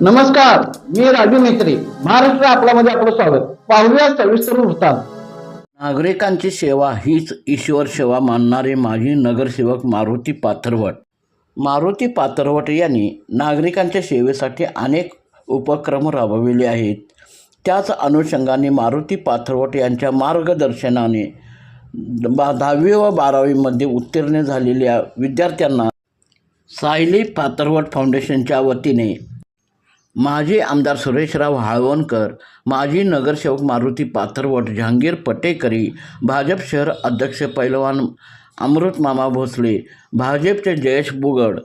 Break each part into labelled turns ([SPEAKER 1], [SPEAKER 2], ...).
[SPEAKER 1] नमस्कार मी राजू मेत्री महाराष्ट्र आपल्यामध्ये आपलं स्वागत. पाहूया सविस्तर वृत्तांत.
[SPEAKER 2] नागरिकांची सेवा हीच ईश्वर सेवा मानणारे माजी नगरसेवक मारुती पाथरवट. मारुती पाथरवट यांनी नागरिकांच्या सेवेसाठी अनेक उपक्रम राबविले आहेत. त्याच अनुषंगाने मारुती पाथरवट यांच्या मार्गदर्शनाने बा दहावी व बारावीमध्ये उत्तीर्ण झालेल्या विद्यार्थ्यांना सायली पाथरवट फाउंडेशनच्या वतीने माजी आमदार सुरेशराव हाळवणकर माजी नगरसेवक मारुती पाथरवट जहांगीर पटेकरी भाजप शहर अध्यक्ष पैलवान अमृत मामा भोसले भाजपचे जयेश बुगड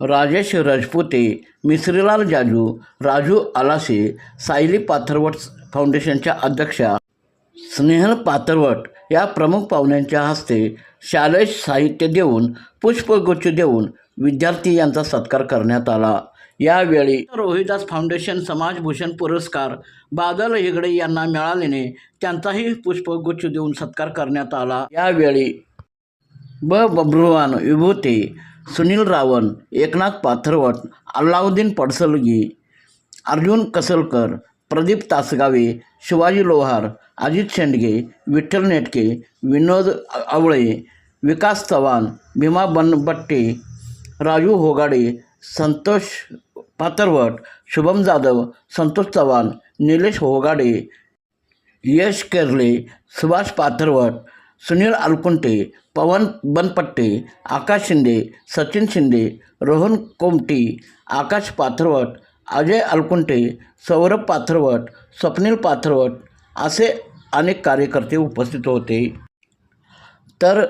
[SPEAKER 2] राजेश रजपुते मिश्रीलाल जाजू राजू आलासे सायली पाथरवट फाउंडेशनच्या अध्यक्षा स्नेहल पाथरवट या प्रमुख पाहुण्यांच्या हस्ते शालेय साहित्य देऊन पुष्पगुच्छ देऊन विद्यार्थी यांचा सत्कार करण्यात आला. यावेळी रोहिदास फाउंडेशन समाजभूषण पुरस्कार बादल हेगडे यांना मिळाल्याने त्यांचाही पुष्पगुच्छ देऊन सत्कार करण्यात आला. यावेळी ब. बब्रुवान विभूते सुनील रावण एकनाथ पाथरवट अल्लाउद्दीन पडसलगी अर्जुन कसलकर प्रदीप तासगावे शिवाजी लोहार अजित शेंडगे विठ्ठल नेटके विनोद आवळे विकास चव्हाण भीमा बनबट्टे राजू होगाडे संतोष पाथरवट शुभम जाधव संतोष चव्हाण निलेश होगाडे यश केरले सुभाष पाथरवट सुनील अलकुंटे पवन बनपट्टे आकाश शिंदे सचिन शिंदे रोहन कोमटी आकाश पाथरवट अजय अलकुंटे सौरभ पाथरवट स्वप्नील पाथरवट असे अनेक कार्यकर्ते उपस्थित होते. तर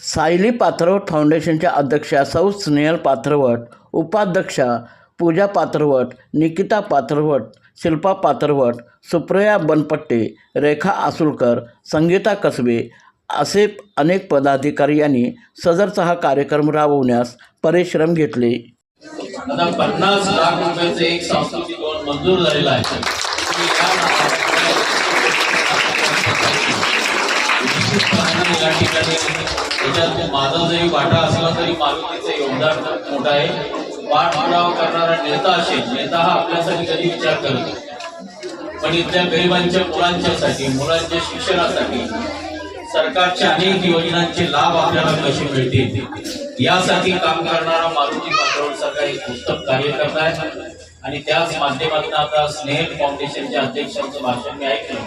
[SPEAKER 2] सायली पाथरवट फाउंडेशनच्या अध्यक्षा सौ स्नेहल पाथरवट उपाध्यक्षा पूजा पात्रवट निकिता पात्रवट शिल्पा पात्रवट सुप्रिया बनपट्टे रेखा आसुलकर संगीता कसबे असे अनेक पदाधिकारी यांनी सदरचा हा कार्यक्रम राबवण्यास परिश्रम घेतले.
[SPEAKER 3] आता पन्नास लाख रुपयाचे एक सांस्कृतिक भवन मंजूर झालेला आहे. या या ठिकाणी त्याच्यात माझा जरी वाटा असला तरी मारुतीचं योगदान खूप मोठं आहे. पाठपुरावा करणारा नेता असेल नेता हा आपल्यासाठी कधी विचार करत पण इथल्या गरिबांच्या मुलांच्यासाठी मुलांच्या शिक्षणासाठी सरकारच्या अनेक योजनांचे लाभ आपल्याला कसे मिळतील? यासाठी काम करणारा मारुती पाटोळ सरकार एक पुस्तक करत आहे. आणि त्याच माध्यमातून आता स्नेहल फाउंडेशनच्या अध्यक्षांचं भाषण मी ऐकलं.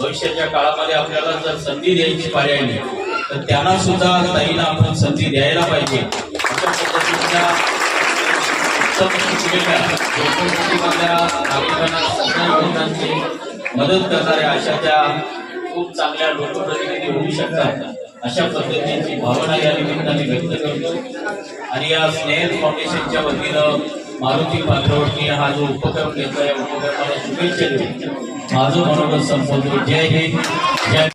[SPEAKER 3] भविष्याच्या काळामध्ये आपल्याला जर संधी द्यायची पर्याय नाही तर त्यांना सुद्धा ताईला आपण संधी द्यायला पाहिजे. अशा पद्धतीने मदत करणाऱ्या अशा त्या खूप चांगल्या लोकप्रतिनिधी होऊ शकतात. अशा पद्धतीची भावना या निमित्ताने व्यक्त करतो. आणि या स्नेहल फाउंडेशनच्या वतीनं मारुती पात्रवटनी हा जो उपक्रम घेतला या उपक्रमाला शुभेच्छा देऊ माझं मनोगत संपवतो. जय हिंद. जय